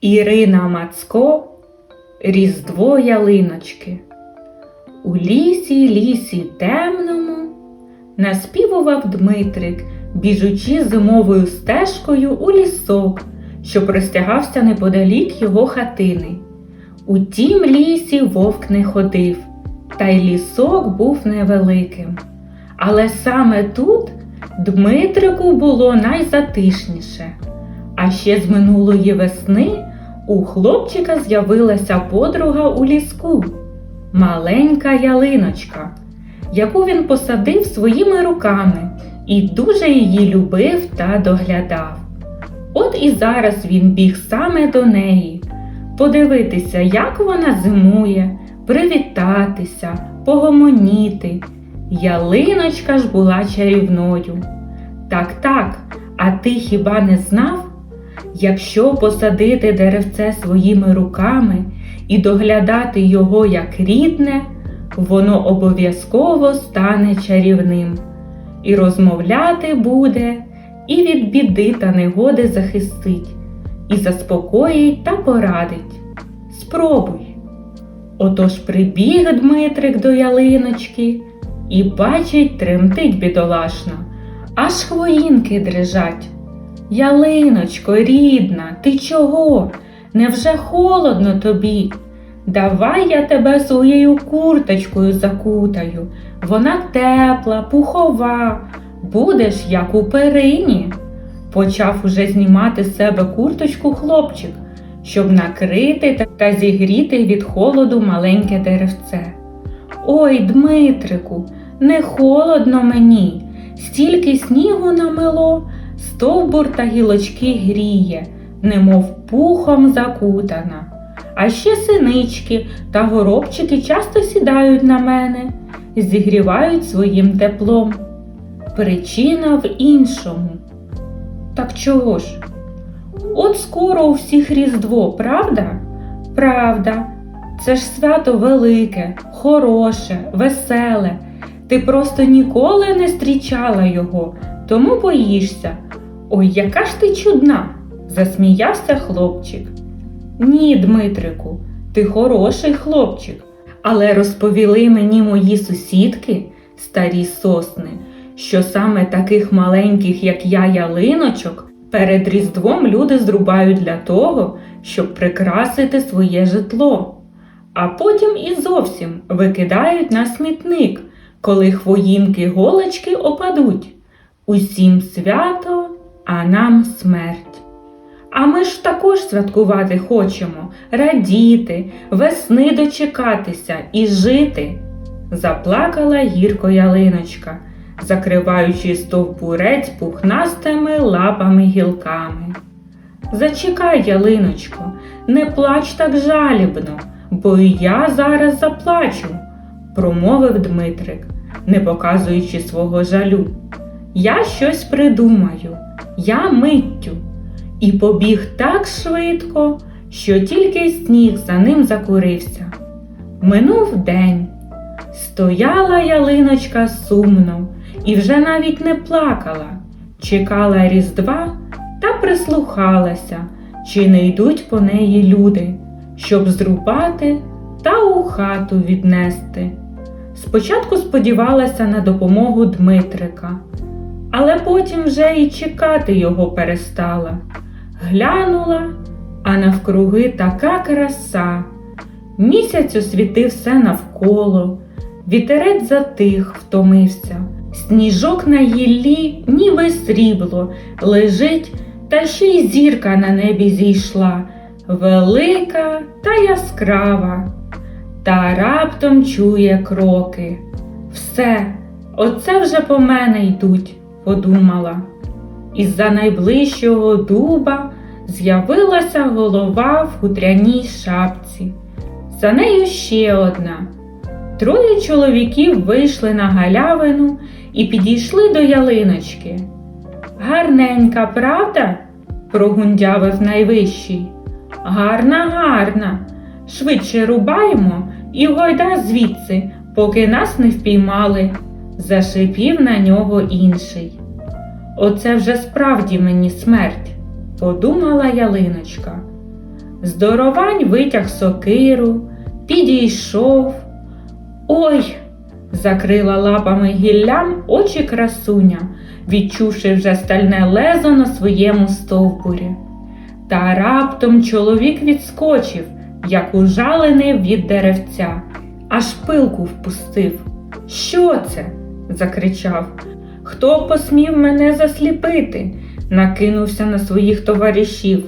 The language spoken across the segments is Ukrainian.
Ірина Мацко Різдво ялиночки. У лісі, лісі темному наспівував Дмитрик, біжучи зимовою стежкою у лісок, що простягався неподалік його хатини. У тім лісі вовк не ходив, та й лісок був невеликим. Але саме тут Дмитрику було найзатишніше. А ще з минулої весни у хлопчика з'явилася подруга у ліску маленька ялиночка, яку він посадив своїми руками і дуже її любив та доглядав. От і зараз він біг саме до неї, подивитися, як вона зимує, привітатися, погомоніти. Ялиночка ж була чарівною. Так, так, а ти хіба не знав? Якщо посадити деревце своїми руками і доглядати його як рідне, воно обов'язково стане чарівним, і розмовляти буде, і від біди та негоди захистить, і заспокоїть та порадить. Спробуй. Отож прибіг Дмитрик до ялиночки і бачить, тремтить бідолашна, аж хвоїнки дрижать. Ялиночко, рідна, ти чого? Невже холодно тобі? Давай я тебе своєю курточкою закутаю. Вона тепла, пухова, будеш як у перині. Почав уже знімати з себе курточку хлопчик, щоб накрити та зігріти від холоду маленьке деревце. Ой, Дмитрику, не холодно мені, стільки снігу намело, стовбур та гілочки гріє, немов пухом закутана. А ще синички та горобчики часто сідають на мене, зігрівають своїм теплом. Причина в іншому. Так чого ж? От скоро у всіх Різдво, правда? Правда, це ж свято велике, хороше, веселе. Ти просто ніколи не зустрічала його, тому боїшся. Ой, яка ж ти чудна, засміявся хлопчик. Ні, Дмитрику, ти хороший хлопчик. Але розповіли мені мої сусідки, старі сосни, що саме таких маленьких, як я, ялиночок, перед Різдвом люди зрубають для того, щоб прикрасити своє житло, а потім і зовсім викидають на смітник, коли хвоїнки голочки опадуть. Усім свято, а нам смерть. А ми ж також святкувати хочемо, радіти, весни дочекатися і жити. Заплакала гірко ялиночка, закриваючи стовпурець пухнастими лапами гілками. Зачекай, ялиночко, не плач так жалібно, бо і я зараз заплачу, промовив Дмитрик, не показуючи свого жалю. Я щось придумаю, я миттю. І побіг так швидко, що тільки сніг за ним закурився. Минув день. Стояла ялиночка сумно і вже навіть не плакала, чекала Різдва та прислухалася, чи не йдуть по неї люди, щоб зрубати та у хату віднести. Спочатку сподівалася на допомогу Дмитрика, але потім вже й чекати його перестала. Глянула, а навкруги така краса. Місяць освітив все навколо, вітерець затих, втомився. Сніжок на гіллі, ніби срібло, лежить, та ще й зірка на небі зійшла, велика та яскрава. Та раптом чує кроки. Все, оце вже по мене йдуть, подумала. Із-за найближчого дуба з'явилася голова в хутряній шапці. За нею ще одна. Троє чоловіків вийшли на галявину і підійшли до ялиночки. Гарненька, правда? прогундявив найвищий. Гарна, гарна. Швидше рубаємо і гойда звідси, поки нас не впіймали, зашипів на нього інший. Оце вже справді мені смерть, подумала ялиночка. Здоровань витяг сокиру, підійшов. Ой! закрила лапами гіллям очі красуня, відчувши вже стальне лезо на своєму стовбурі. Та раптом чоловік відскочив, як ужалений від деревця, аж пилку впустив. Що це? Закричав. Хто посмів мене засліпити? накинувся на своїх товаришів.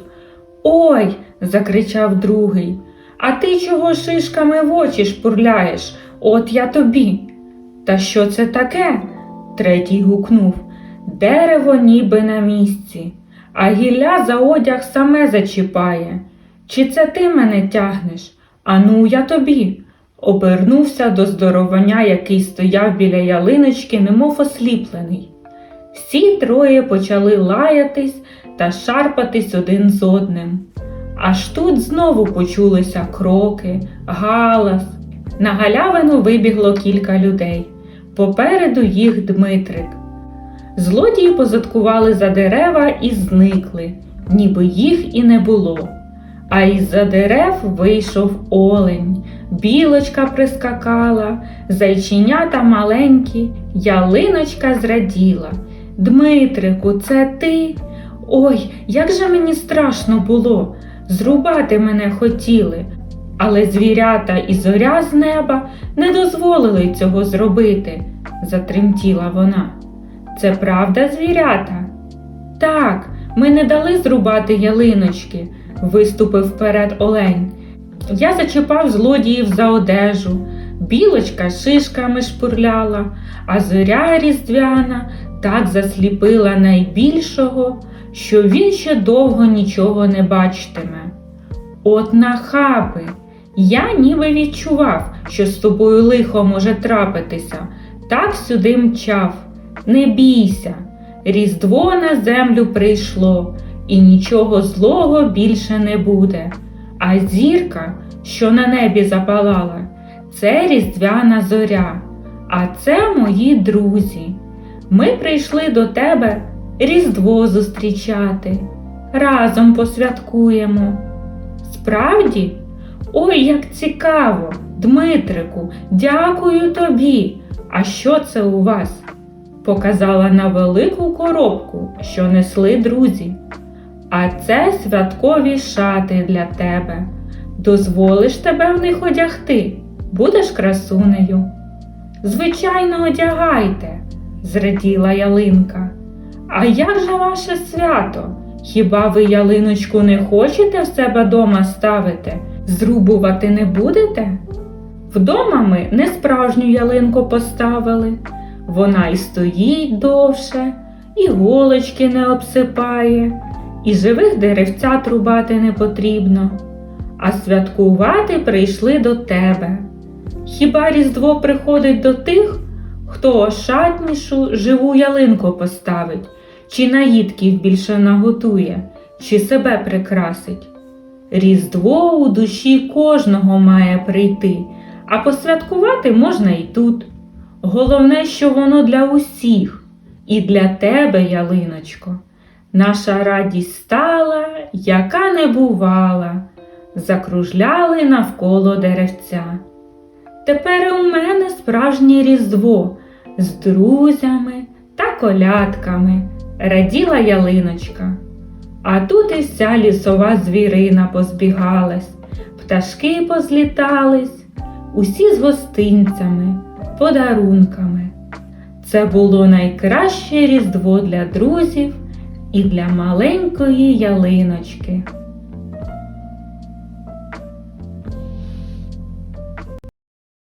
Ой, закричав другий. А ти чого шишками в очі шпурляєш? От я тобі. Та що це таке? Третій гукнув. Дерево ніби на місці, а гілля за одяг саме зачіпає. Чи це ти мене тягнеш? Ану, я тобі. Обернувся до здоровання, який стояв біля ялиночки, немов осліплений. Всі троє почали лаятись та шарпатись один з одним. Аж тут знову почулися кроки, галас. На галявину вибігло кілька людей. Попереду їх Дмитрик. Злодії позадкували за дерева і зникли, ніби їх і не було. А із-за дерев вийшов олень, білочка прискакала, зайченята маленькі, ялиночка зраділа. Дмитрику, це ти? Ой, як же мені страшно було. Зрубати мене хотіли, але звірята і зоря з неба не дозволили цього зробити, затремтіла вона. Це правда, звірята? Так, ми не дали зрубати ялиночки, виступив вперед олень. Я зачіпав злодіїв за одежу, білочка шишками шпурляла, а зоря різдвяна так засліпила найбільшого, що він ще довго нічого не бачитиме. От нахаби! Я ніби відчував, що з тобою лихо може трапитися, так сюди мчав. Не бійся, Різдво на землю прийшло, і нічого злого більше не буде. А зірка, що на небі запалала, це різдвяна зоря, а це мої друзі. Ми прийшли до тебе Різдво зустрічати. Разом посвяткуємо. Справді? Ой, як цікаво, Дмитрику, дякую тобі. А що це у вас? Показала на велику коробку, що несли друзі. А це святкові шати для тебе. Дозволиш тебе в них одягти, будеш красунею. Звичайно, одягайте, зраділа ялинка. А як же ваше свято? Хіба ви ялиночку не хочете в себе дома ставити? Зрубувати не будете? Вдома ми не справжню ялинку поставили. Вона і стоїть довше, і голочки не обсипає, і живих деревцят рубати не потрібно. А святкувати прийшли до тебе. Хіба Різдво приходить до тих, хто ошатнішу живу ялинку поставить, чи наїдків більше наготує, чи себе прикрасить? Різдво у душі кожного має прийти, а посвяткувати можна і тут. Головне, що воно для усіх, і для тебе, ялиночко. Наша радість стала, яка не бувала, закружляли навколо деревця. Тепер у мене справжнє різдво з друзями та колядками, раділа ялиночка. А тут і вся лісова звірина позбігалась, пташки позлітались, усі з гостинцями, подарунками. Це було найкраще різдво для друзів і для маленької ялиночки.